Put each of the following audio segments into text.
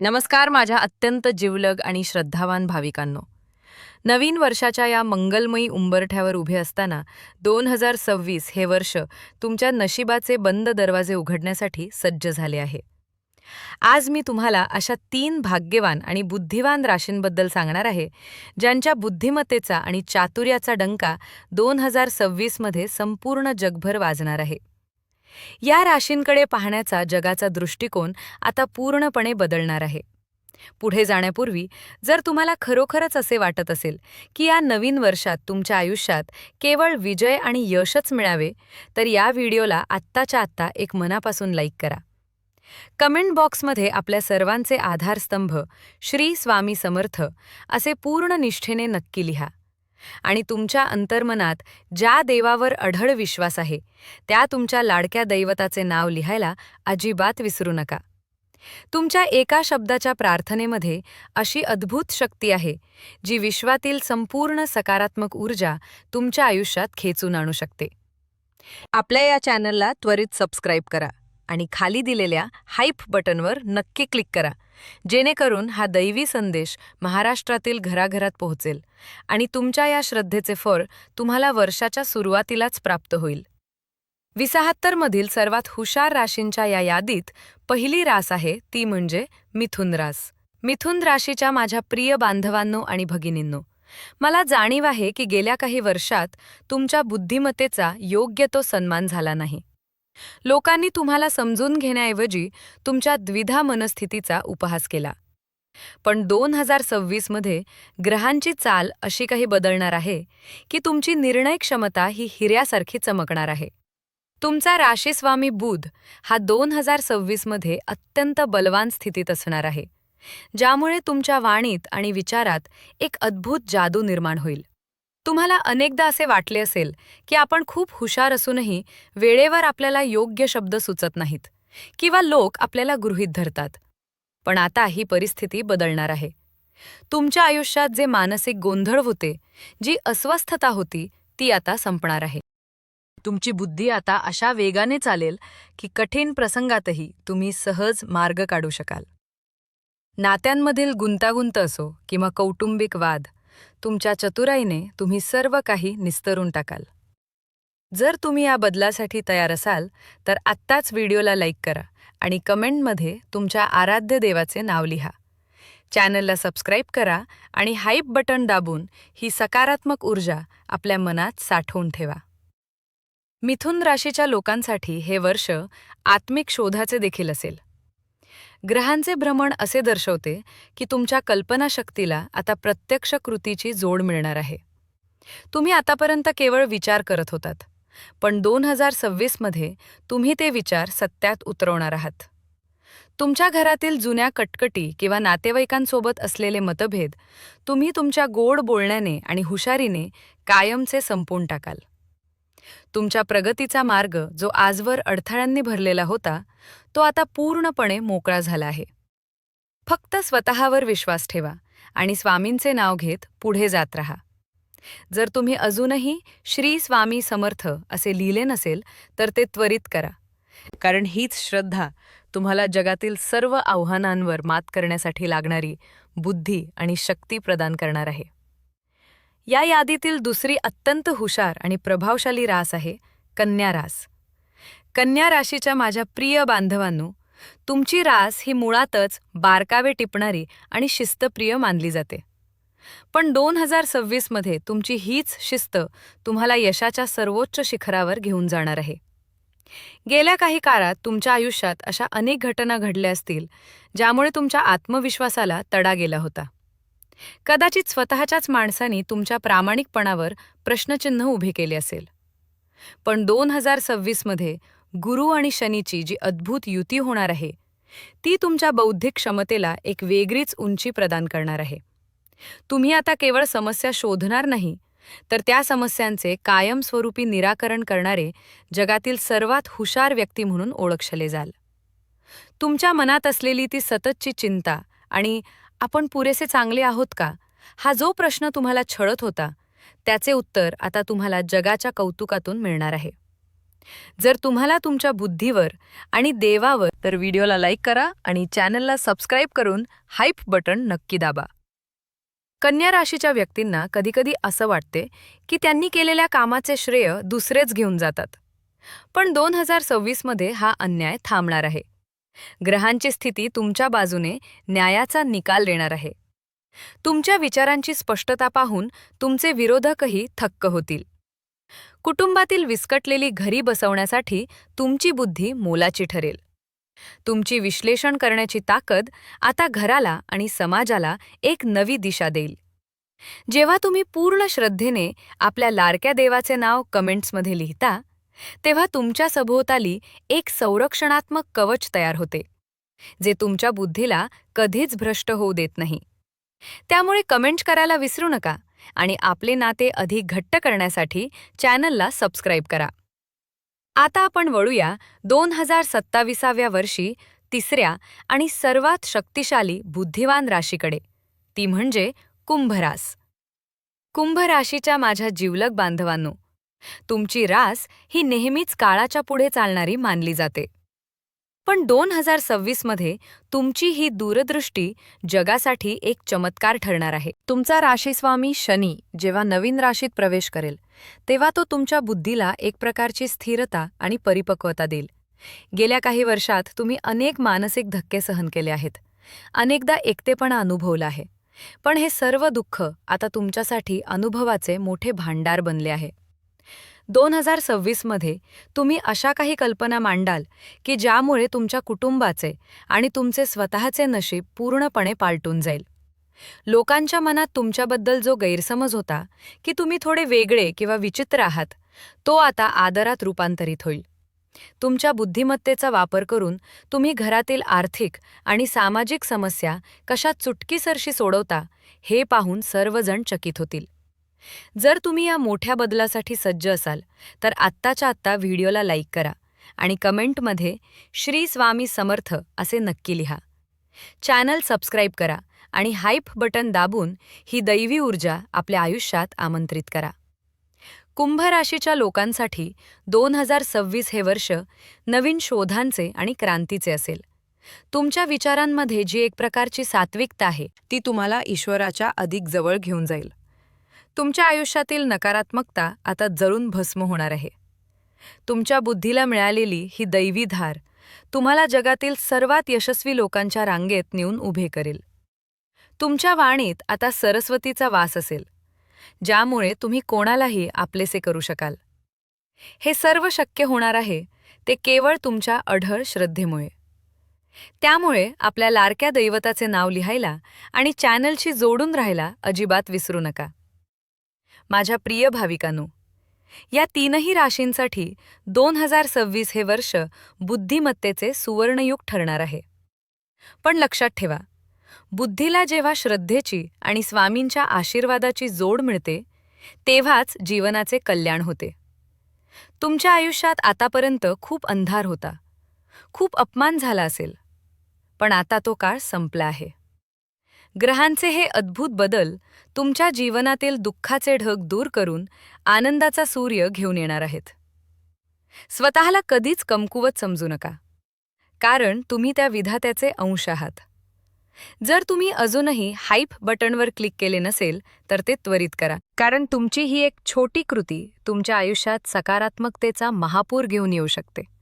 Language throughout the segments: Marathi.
नमस्कार माझ्या अत्यंत जिवलग आणि श्रद्धावान भाविकांनो. नवीन वर्षाच्या या मंगलमयी उंबरठ्यावर उभे असताना दोन हजार सव्वीस हे वर्ष तुमच्या नशिबाचे बंद दरवाजे उघडण्यासाठी सज्ज झाले आहे. आज मी तुम्हाला अशा तीन भाग्यवान आणि बुद्धिवान राशींबद्दल सांगणार आहे ज्यांच्या बुद्धिमत्तेचा आणि चातुर्याचा डंका दोन हजार सव्वीसमध्ये संपूर्ण जगभर वाजणार आहे. या राशींकडे पाहण्याचा जगाचा दृष्टिकोन आता पूर्णपणे बदलणार आहे. पुढे जाण्यापूर्वी जर तुम्हाला खरोखरच असे वाटत असेल की या नवीन वर्षात तुमच्या आयुष्यात केवळ विजय आणि यशच मिळावे तर या व्हिडिओला आत्ताच्या आत्ता एक मनापासून लाईक करा. कमेंट बॉक्समध्ये आपल्या सर्वांचे आधारस्तंभ श्री स्वामी समर्थ असे पूर्ण निष्ठेने नक्की लिहा. आणि तुमच्या अंतर्मनात ज्या देवावर अढळ विश्वास आहे त्या तुमच्या लाडक्या दैवताचे नाव लिहायला अजिबात विसरू नका. तुमच्या एका शब्दाच्या प्रार्थनेमध्ये अशी अद्भुत शक्ती आहे जी विश्वातील संपूर्ण सकारात्मक ऊर्जा तुमच्या आयुष्यात खेचून आणू शकते. आपल्या या चॅनलला त्वरित सबस्क्राईब करा. आणि खाली दिलेल्या हाईप बटनवर नक्की क्लिक करा. जेणेकरून हा दैवी संदेश महाराष्ट्रातील घराघरात पोहोचेल आणि तुमच्या या श्रद्धेचे फळ तुम्हाला वर्षाच्या सुरुवातीलाच प्राप्त होईल. विसाहत्तरमधील सर्वात हुशार राशींच्या या यादीत पहिली रास आहे ती म्हणजे मिथुन रास. मिथुन राशीच्या माझ्या प्रिय बांधवांनो आणि भगिनींनो मला जाणीव आहे की गेल्या काही वर्षात तुमच्या बुद्धिमत्तेचा योग्य तो सन्मान झाला नाही. लोकांनी तुम्हाला समजून घेण्याऐवजी तुमच्या द्विधा मनस्थितीचा उपहास केला. पण दोन हजार सव्वीसमध्ये ग्रहांची चाल अशी काही बदलणार आहे की तुमची निर्णय क्षमता ही हिऱ्यासारखी चमकणार आहे. तुमचा राशीस्वामी बुध हा दोन हजार सव्वीसमध्ये अत्यंत बलवान स्थितीत असणार आहे ज्यामुळे तुमच्या वाणीत आणि विचारात एक अद्भुत जादू निर्माण होईल. तुम्हाला अनेकदा असे वाटले असेल की आपण खूप हुशार असूनही वेळेवर आपल्याला योग्य शब्द सुचत नाहीत किंवा लोक आपल्याला गृहीत धरतात. पण आता ही परिस्थिती बदलणार आहे. तुमच्या आयुष्यात जे मानसिक गोंधळ होते जी अस्वस्थता होती ती आता संपणार आहे. तुमची बुद्धी आता अशा वेगाने चालेल की कठीण प्रसंगातही तुम्ही सहज मार्ग काढू शकाल. नात्यांमधील गुंतागुंत असो किंवा कौटुंबिक वाद तुमच्या चतुराईने तुम्ही सर्व काही निस्तरून टाकाल. जर तुम्ही या बदलासाठी तयार असाल तर आत्ताच व्हिडिओला लाईक करा आणि कमेंटमध्ये तुमच्या आराध्य देवाचे नाव लिहा. चॅनलला सबस्क्राईब करा आणि हाईप बटन दाबून ही सकारात्मक ऊर्जा आपल्या मनात साठवून ठेवा. मिथुन राशीच्या लोकांसाठी हे वर्ष आत्मिक शोधाचे देखील असेल. ग्रहांचे भ्रमण असे दर्शवते की तुमच्या कल्पनाशक्तीला आता प्रत्यक्ष कृतीची जोड मिळणार आहे. तुम्ही आतापर्यंत केवळ विचार करत होतात पण दोन हजार सव्वीसमध्ये तुम्ही ते विचार सत्यात उतरवणार आहात. तुमच्या घरातील जुन्या कटकटी किंवा नातेवाईकांसोबत असलेले मतभेद तुम्ही तुमच्या गोड बोलण्याने आणि हुशारीने कायमचे संपून टाकाल. तुमच्या प्रगतीचा मार्ग जो आजवर अडथळ्यांनी भरलेला होता तो आता पूर्णपणे मोकळा झाला आहे. फक्त स्वतःवर विश्वास ठेवा आणि स्वामींचे नाव घेत पुढे जात राहा. जर तुम्ही अजूनही श्री स्वामी समर्थ असे लिहिले नसेल तर ते त्वरित करा. कारण हीच श्रद्धा तुम्हाला जगातील सर्व आव्हानांवर मात करण्यासाठी लागणारी बुद्धी आणि शक्ती प्रदान करणार आहे. या यादीतील दुसरी अत्यंत हुशार आणि प्रभावशाली रास आहे कन्या रास. कन्या राशीच्या माझ्या प्रिय बांधवांनो तुमची रास ही मुळातच बारकावे टिपणारी आणि शिस्तप्रिय मानली जाते. पण दोन हजार सव्वीसमध्ये तुमची हीच शिस्त तुम्हाला यशाच्या सर्वोच्च शिखरावर घेऊन जाणार आहे. गेल्या काही काळात तुमच्या आयुष्यात अशा अनेक घटना घडल्या असतील ज्यामुळे तुमच्या आत्मविश्वासाला तडा गेला होता. कदाचित स्वतःच्याच माणसांनी तुमच्या प्रामाणिकपणावर प्रश्नचिन्ह उभे केले असेल. पण दोन हजार सव्वीसमध्ये गुरु आणि शनीची जी अद्भुत युती होणार आहे ती तुमच्या बौद्धिक क्षमतेला एक वेगळीच उंची प्रदान करणार आहे. तुम्ही आता केवळ समस्या शोधणार नाही तर त्या समस्यांचे कायमस्वरूपी निराकरण करणारे जगातील सर्वात हुशार व्यक्ती म्हणून ओळखले जाल. तुमच्या मनात असलेली ती सततची चिंता आणि आपण पुरेसे चांगले आहोत का? हा जो प्रश्न तुम्हाला छळत होता त्याचे उत्तर आता तुम्हाला जगाच्या कौतुकातून मिळणार आहे. जर तुम्हाला तुमच्या बुद्धीवर आणि देवावर तर व्हिडिओला लाईक करा आणि चॅनलला सबस्क्राईब करून हाईप बटन नक्की दाबा. कन्या राशीच्या व्यक्तींना कधीकधी असं वाटते की त्यांनी केलेल्या कामाचे श्रेय दुसरेच घेऊन जातात. पण दोन हजार सव्वीसमध्ये हा अन्याय थांबणार आहे. ग्रहांची स्थिती तुमच्या बाजूने न्यायाचा निकाल देणार आहे. तुमच्या विचारांची स्पष्टता पाहून तुमचे विरोधकही थक्क होतील. कुटुंबातील विस्कटलेली घरी बसवण्यासाठी तुमची बुद्धी मोलाची ठरेल. तुमची विश्लेषण करण्याची ताकद आता घराला आणि समाजाला एक नवी दिशा देईल. जेव्हा तुम्ही पूर्ण श्रद्धेने आपल्या लाडक्या देवाचे नाव कमेंट्समध्ये लिहिता तेव्हा तुमच्या सभोवताली एक संरक्षणात्मक कवच तयार होते जे तुमच्या बुद्धीला कधीच भ्रष्ट होऊ देत नाही. त्यामुळे कमेंट करायला विसरू नका आणि आपले नाते अधिक घट्ट करण्यासाठी चॅनलला सबस्क्राईब करा. आता आपण वळूया दोन हजार सत्ताविसाव्या वर्षी तिसऱ्या आणि सर्वात शक्तिशाली बुद्धिवान राशीकडे. ती म्हणजे कुंभरास. कुंभ राशीच्या माझ्या जिवलग बांधवांनो तुमची रास ही नेहमीच काळाच्या पुढे चालणारी मानली जाते. पण दोन हजार सव्वीसमध्ये तुमची ही दूरदृष्टी जगासाठी एक चमत्कार ठरणार आहे. तुमचा राशीस्वामी शनी जेव्हा नवीन राशीत प्रवेश करेल तेव्हा तो तुमच्या बुद्धीला एक प्रकारची स्थिरता आणि परिपक्वता देईल. गेल्या काही वर्षात तुम्ही अनेक मानसिक धक्के सहन केले आहेत. अनेकदा एकटेपणा अनुभवला आहे. पण हे सर्व दुःख आता तुमच्यासाठी अनुभवाचे मोठे भांडार बनले आहे. दोन हजार सव्वीसमध्ये तुम्ही अशा काही कल्पना मांडाल की ज्यामुळे तुमच्या कुटुंबाचे आणि तुमचे स्वतःचे नशीब पूर्णपणे पालटून जाईल. लोकांच्या मनात तुमच्याबद्दल जो गैरसमज होता की तुम्ही थोडे वेगळे किंवा विचित्र आहात तो आता आदरात रूपांतरित होईल. तुमच्या बुद्धिमत्तेचा वापर करून तुम्ही घरातील आर्थिक आणि सामाजिक समस्या कशा चुटकीसरशी सोडवता हे पाहून सर्वजण चकित होतील. जर तुम्ही या मोठ्या बदलासाठी सज्ज असाल तर आत्ताच्या आत्ता व्हिडिओला लाईक करा आणि कमेंटमध्ये श्री स्वामी समर्थ असे नक्की लिहा. चॅनल सबस्क्राईब करा आणि हाईप बटन दाबून ही दैवी ऊर्जा आपल्या आयुष्यात आमंत्रित करा. कुंभ राशीच्या लोकांसाठी दोन हजार सव्वीस हे वर्ष नवीन शोधांचे आणि क्रांतीचे असेल. तुमच्या विचारांमध्ये जी एक प्रकारची सात्विकता आहे ती तुम्हाला ईश्वराच्या अधिक जवळ घेऊन जाईल. तुमच्या आयुष्यातील नकारात्मकता आता जळून भस्म होणार आहे. तुमच्या बुद्धीला मिळालेली ही दैवी धार तुम्हाला जगातील सर्वात यशस्वी लोकांच्या रांगेत नेऊन उभे करेल. तुमच्या वाणीत आता सरस्वतीचा वास असेल ज्यामुळे तुम्ही कोणालाही आपलेसे करू शकाल. हे सर्व शक्य होणार आहे ते केवळ तुमच्या अढळ श्रद्धेमुळे. त्यामुळे आपल्या लाडक्या दैवताचे नाव लिहायला आणि चॅनलशी जोडून राहायला अजिबात विसरू नका. माझ्या प्रिय भाविकांनो या तीनही राशींसाठी दोन हजार सव्वीस हे वर्ष बुद्धिमत्तेचे सुवर्णयुग ठरणार आहे. पण लक्षात ठेवा बुद्धीला जेव्हा श्रद्धेची आणि स्वामींच्या आशीर्वादाची जोड मिळते तेव्हाच जीवनाचे कल्याण होते. तुमच्या आयुष्यात आतापर्यंत खूप अंधार होता खूप अपमान झाला असेल पण आता तो काळ संपला आहे. ग्रहांचे हे अद्भुत बदल तुमच्या जीवनातील दुःखाचे ढग दूर करून आनंदाचा सूर्य घेऊन येणार आहेत. स्वतःला कधीच कमकुवत समजू नका. कारण तुम्ही त्या विधात्याचे अंश आहात. जर तुम्ही अजूनही हाईप बटनवर क्लिक केले नसेल तर ते त्वरित करा. कारण तुमची ही एक छोटी कृती तुमच्या आयुष्यात सकारात्मकतेचा महापूर घेऊन येऊ शकते.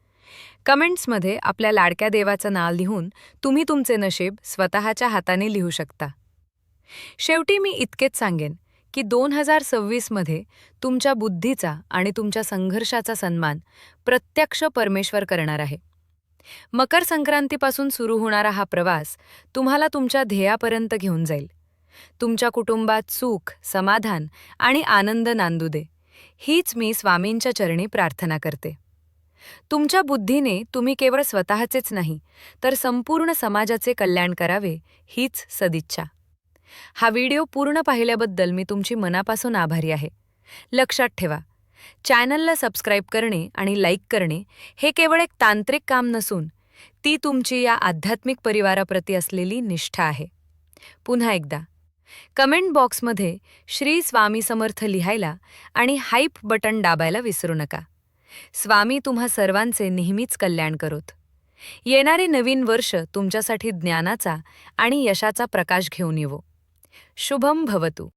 कमेंट्समध्ये आपल्या लाडक्या देवाचं नाव लिहून तुम्ही तुमचे नशीब स्वतःच्या हाताने लिहू शकता. शेवटी मी इतकेच सांगेन की दोन हजार सव्वीसमध्ये तुमच्या बुद्धीचा आणि तुमच्या संघर्षाचा सन्मान प्रत्यक्ष परमेश्वर करणार आहे. मकर संक्रांतीपासून सुरू होणारा हा प्रवास तुम्हाला तुमच्या ध्येयापर्यंत घेऊन जाईल. तुमच्या कुटुंबात सुख समाधान आणि आनंद नांदू दे. हीच मी स्वामींच्या चरणी प्रार्थना करते. तुमच्या बुद्धीने तुम्ही केवळ स्वतःचेच नाही तर संपूर्ण समाजाचे कल्याण करावे हीच सदिच्छा. हा व्हिडिओ पूर्ण पाहिल्याबद्दल मी तुमची मनापासून आभारी आहे. लक्षात ठेवा चॅनलला सबस्क्राईब करणे आणि लाईक करणे हे केवळ एक तांत्रिक काम नसून ती तुमची या आध्यात्मिक परिवाराप्रती असलेली निष्ठा आहे. पुन्हा एकदा कमेंट बॉक्समध्ये श्री स्वामी समर्थ लिहायला आणि हाईप बटन दाबायला विसरू नका. स्वामी तुम्हा सर्वांचे नेहमीच कल्याण करोत. येणारे नवीन वर्ष तुमच्यासाठी ज्ञानाचा आणि यशाचा प्रकाश घेऊन येवो. शुभम भवतु.